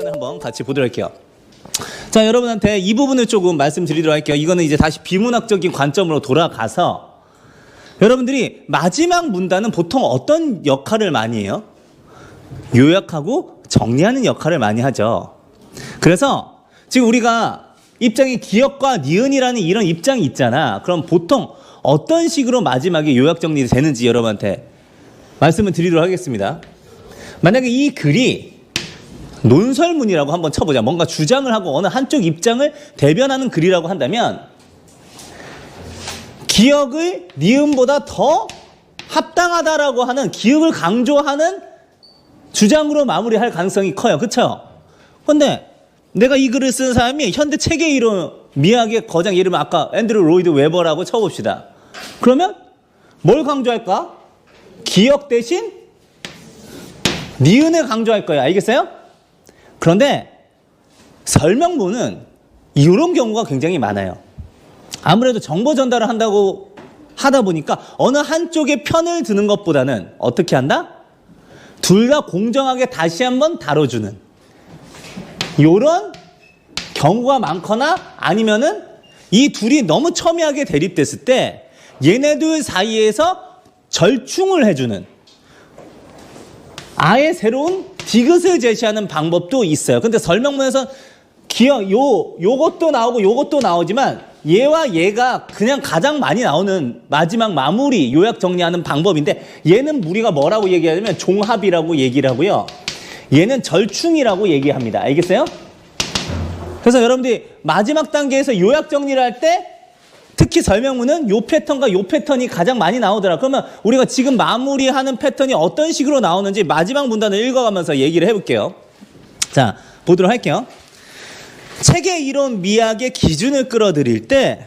문단을 한번 같이 보도록 할게요. 자, 여러분한테 이 부분을 조금 말씀드리도록 할게요. 이거는 이제 다시 비문학적인 관점으로 돌아가서 여러분들이 마지막 문단은 보통 어떤 역할을 많이 해요? 요약하고 정리하는 역할을 많이 하죠. 그래서 지금 우리가 입장이 기억과 니은이라는 이런 입장이 있잖아. 그럼 보통 어떤 식으로 마지막에 요약 정리가 되는지 여러분한테 말씀을 드리도록 하겠습니다. 만약에 이 글이 논설문이라고 한번 쳐보자. 뭔가 주장을 하고 어느 한쪽 입장을 대변하는 글이라고 한다면 기억을 니은보다 더 합당하다라고 하는 기억을 강조하는 주장으로 마무리할 가능성이 커요. 그렇죠? 근데 내가 이 글을 쓴 사람이 현대 체계 이론 미학의 거장 들면 아까 앤드루 로이드 웨버라고 쳐봅시다. 그러면 뭘 강조할까? 기억 대신 니은을 강조할 거야. 알겠어요? 그런데 설명문은 이런 경우가 굉장히 많아요. 아무래도 정보 전달을 한다고 하다 보니까 어느 한쪽의 편을 드는 것보다는 어떻게 한다? 둘 다 공정하게 다시 한번 다뤄주는 이런 경우가 많거나 아니면은 이 둘이 너무 첨예하게 대립됐을 때 얘네들 사이에서 절충을 해주는 아예 새로운 디귿을 제시하는 방법도 있어요. 근데 설명문에서 기억 요 요것도 나오고 요것도 나오지만 얘와 얘가 그냥 가장 많이 나오는 마지막 마무리 요약 정리하는 방법인데 얘는 우리가 뭐라고 얘기하냐면 종합이라고 얘기를 하고요. 얘는 절충이라고 얘기합니다. 알겠어요? 그래서 여러분들이 마지막 단계에서 요약 정리를 할때 특히 설명문은 요 패턴과 요 패턴이 가장 많이 나오더라. 그러면 우리가 지금 마무리하는 패턴이 어떤 식으로 나오는지 마지막 문단을 읽어가면서 얘기를 해볼게요. 자, 보도록 할게요. 책의 이론 미학의 기준을 끌어들일 때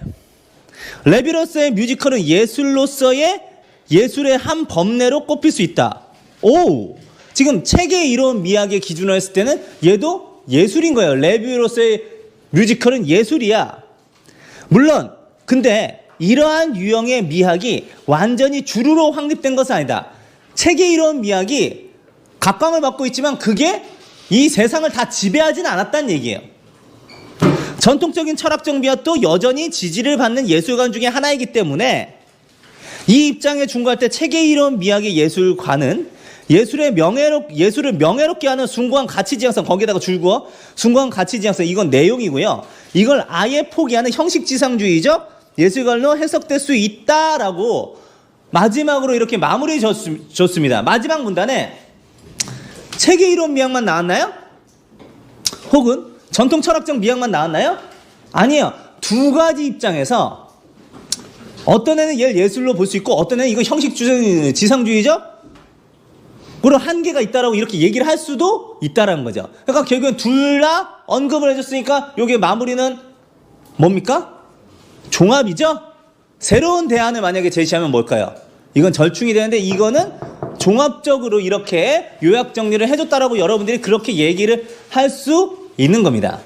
레비로스의 뮤지컬은 예술로서의 예술의 한 범례로 꼽힐 수 있다. 오, 지금 책의 이론 미학의 기준으로 했을 때는 얘도 예술인 거예요. 레비로스의 뮤지컬은 예술이야. 물론 근데 이러한 유형의 미학이 완전히 주류로 확립된 것은 아니다. 책의 이론 미학이 각광을 받고 있지만 그게 이 세상을 다 지배하지는 않았다는 얘기예요. 전통적인 철학적 미학도 여전히 지지를 받는 예술관 중에 하나이기 때문에 이 입장에 중거할 때 책의 이론 미학의 예술관은 예술의 명예롭 예술을 명예롭게 하는 숭고한 가치 지향성 거기다가 줄고 숭고한 가치 지향성 이건 내용이고요. 이걸 아예 포기하는 형식 지상주의적 예술관로 해석될 수 있다라고 마지막으로 이렇게 마무리 줬, 습니다 마지막 문단에 책의 이론 미학만 나왔나요? 혹은 전통 철학적 미학만 나왔나요? 아니에요. 두 가지 입장에서 어떤 애는 얘를 예술로 볼 수 있고 어떤 애는 이거 형식 지상주의죠? 그런 한계가 있다라고 이렇게 얘기를 할 수도 있다라는 거죠. 그러니까 결국엔 둘 다 언급을 해줬으니까 여기 마무리는 뭡니까? 종합이죠? 새로운 대안을 만약에 제시하면 뭘까요? 이건 절충이 되는데 이거는 종합적으로 이렇게 요약 정리를 해줬다라고 여러분들이 그렇게 얘기를 할 수 있는 겁니다.